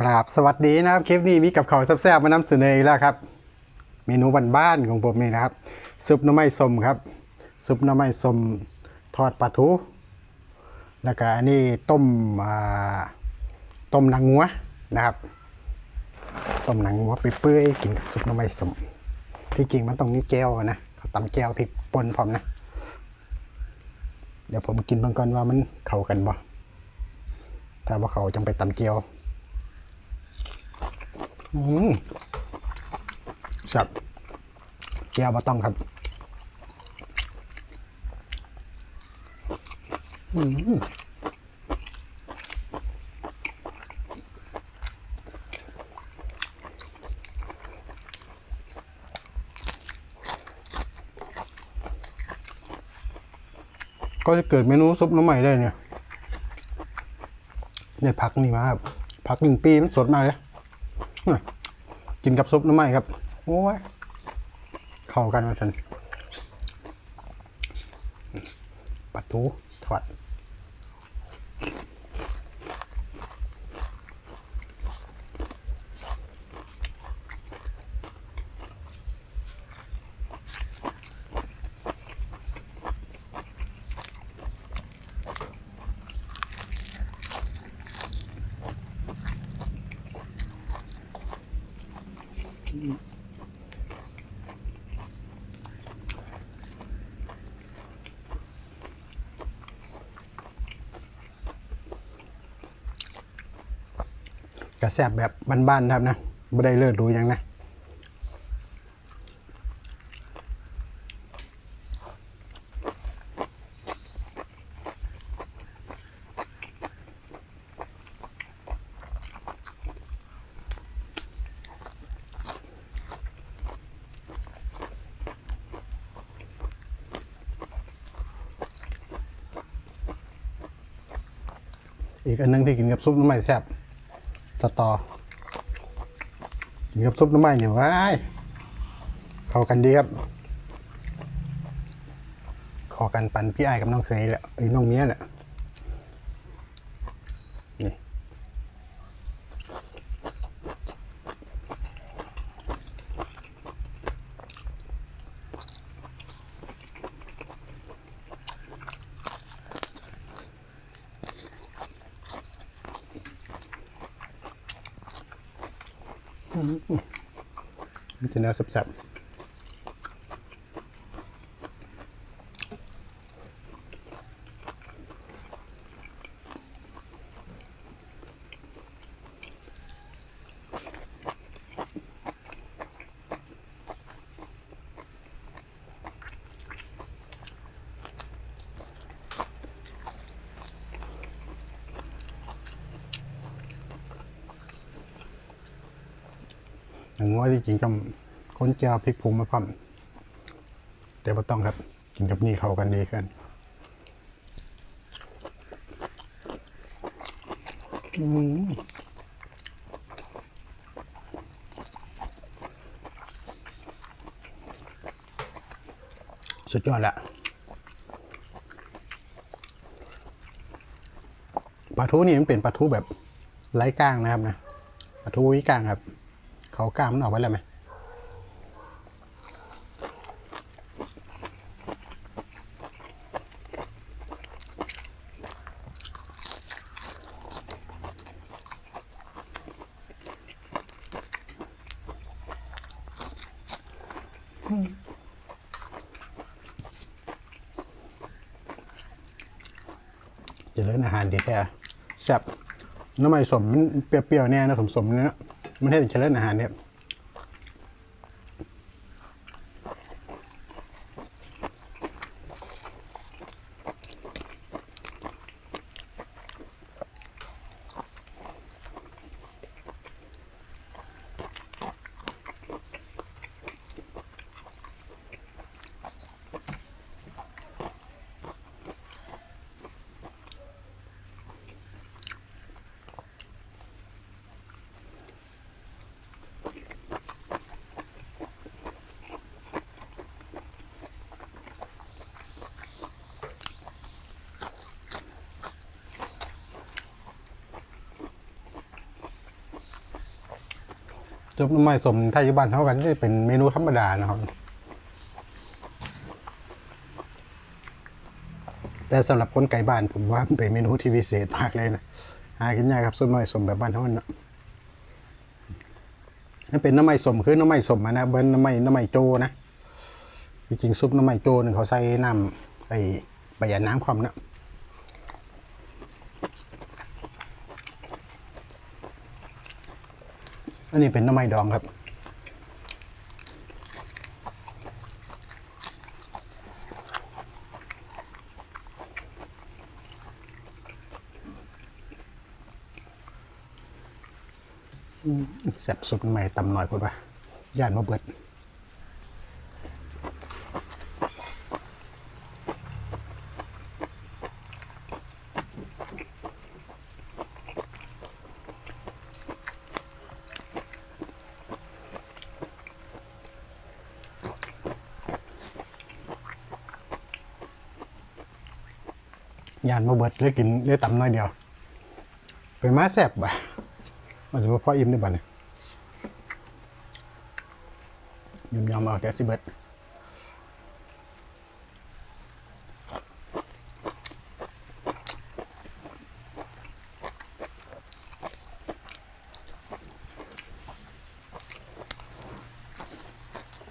กราบสวัสดีนะครับ คลิปนี้มีกับเขาแซ่บๆมานำเสนออีกแล้วครับ เมนูบ้านๆของผมนี่นะครับซุปน้ำไม้สมครับซุปน้ำไม้สมทอดปลาทูแล้วก็อันนี้ต้มต้มหนังงัวนะครับต้มหนังงัวไปเปื่อยๆกินกับซุปน้ำไม้สมที่จริงมันต้องมีแก้วนะเขาตำแก้วพริกป่นพร้อมนะ เดี๋ยวผมกินบางก่อนว่ามันเข้ากันบ่ถ้าว่าเขาจังไปตำเจียว อืมสับเจียวบะต้องครับ อืมก็จะเกิดเมนูซุปน้ำใหม่ได้เนี่ยได้พักนี่มาครับพักหนึ่งปีมันสดมากเลย กินกับซุปน้ำไม้ครับ โอ้ย เข้ากันมาทันปัดทูทอด กระแสบแบบบ้านๆครับนะไม่ได้เลิศรู้ยังนะ อีกอันหนึงที่กินกับซุปน้ำมันแซ่บสตอกินกับซุปน้ำมันเนี่ยว้ายเข้ากันดีครับขอกันปันพี่ไอ้กับน้องเคยแหละไอ้น้องเมียแหละ มันจะแนวสับๆ อย่างว่าที่จริงก็ค้นแก้วพริกผงมาพร้อมแต่ว่าต้องครับ กินกับนี่เข้ากันดีกันอืมสุดยอดละปลาทูนี่มันเป็นปลาทูแบบไร้ก้างนะครับนะปลาทูวิก้างครับ เขาก้างมันออกไว้แล้วไหมเจะเลิญอาหารดีแท้แซ่บน้ำมันสมมันเปรี้ยวๆเนี่ยนะสมสมๆเนี่ยนะ มันให้เป็นเจริญอาหารเนี่ย ซุปน้ำไม้สมไทยอยู่บ้านเท่ากันจะเป็นเมนูธรรมดานะครับ แต่สำหรับคนไก่บ้านผมว่ามันเป็นเมนูที่พิเศษมากเลยนะหากินยากครับซุปน้ำไม้สมแบบบ้านเท่านั้นนะนั่นเป็นน้ำไม้สมคือน้ำไม้สมนะเบิ้ลน้ำไม้น้ำไม้โจนะจริงๆซุปน้ำไม้โจนึงเขาใส่น้ำไอ้ใบยาน้ำความนะ อันนี้เป็นน้ำไม้ดองครับแซ่บสุดใหม่ตำหน่อยพูดว่าย่านมาเบิด ยานมาเบิดเลยกินเลยต่ำน้อยเดียวเป็นมาแซ่บบ่ะมันจะมาพ่ออิ่มได้บ่เนี่ยยำยำเอาแกสิเบิด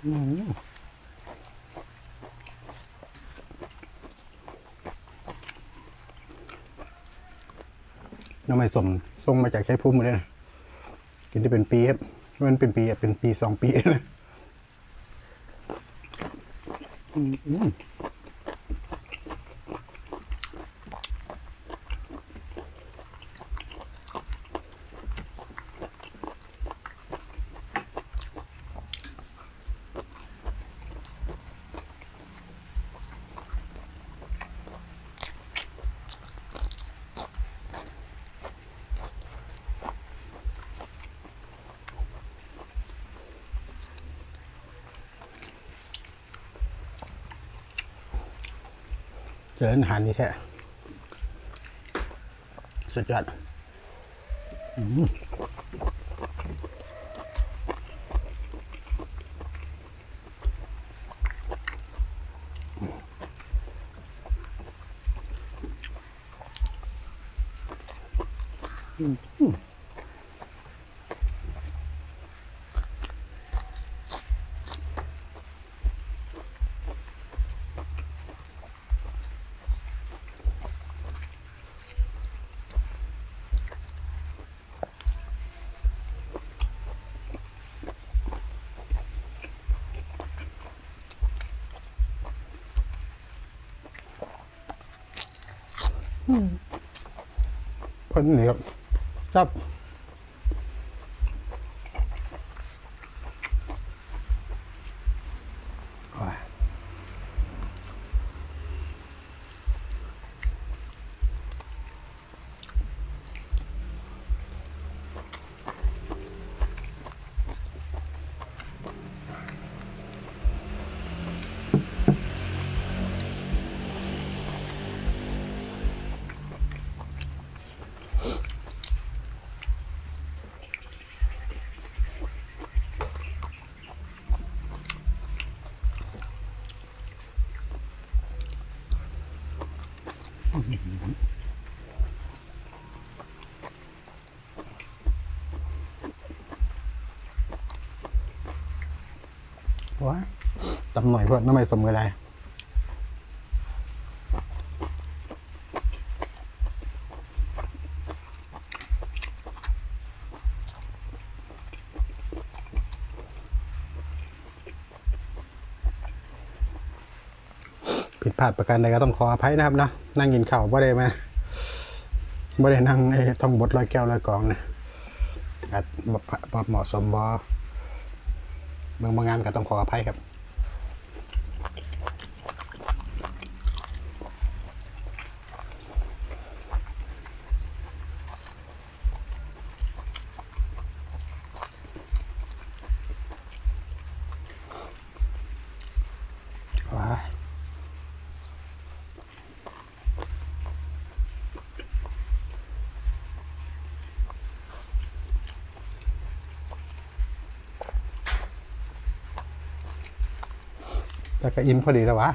อืม น้ำไม่สมส่งมาจากใช้พุ่มเลยนะกินได้เป็นปีครับมันเป็นปีเป็นปีสองปีนะอืม ริญอาหารนี่แท้สุดยอดอืม เพิ่นนี่ครับจับ ว้าตำหน่อยเพื่อนน้ำไม่สมกันได้ผิาดประการใดก็ต้องขออภัยนะครับเนาะนั่งกินข้าวบ่ได้มาบ่ได้นั่งไอ้ท่องบทลอยแก้วลอยกองนะอาจบ่บ่เหมาะสมบ่เมืองบางงานก็ต้องขออภัยครับ ว้าย แต่ก็อิ่มพอดีแล้ววะ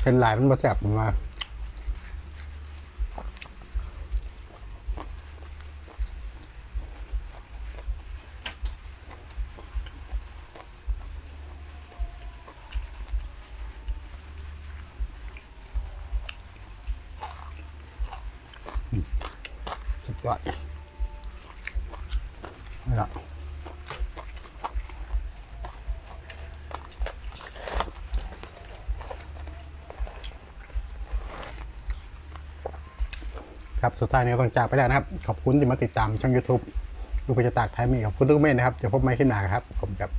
เส้นลายมันมาแซ่บมันมาสุดยอดนี่ละ ครับสุดท้ายนี้ก็ต้องจากไปแล้วนะครับ ขอบคุณที่มาติดตามช่อง YouTube ลูกพระจตากไทยมีขอบคุณทุกเมนนะครับเดี๋ยวพบใหม่ขึ้นหนาครับขอบ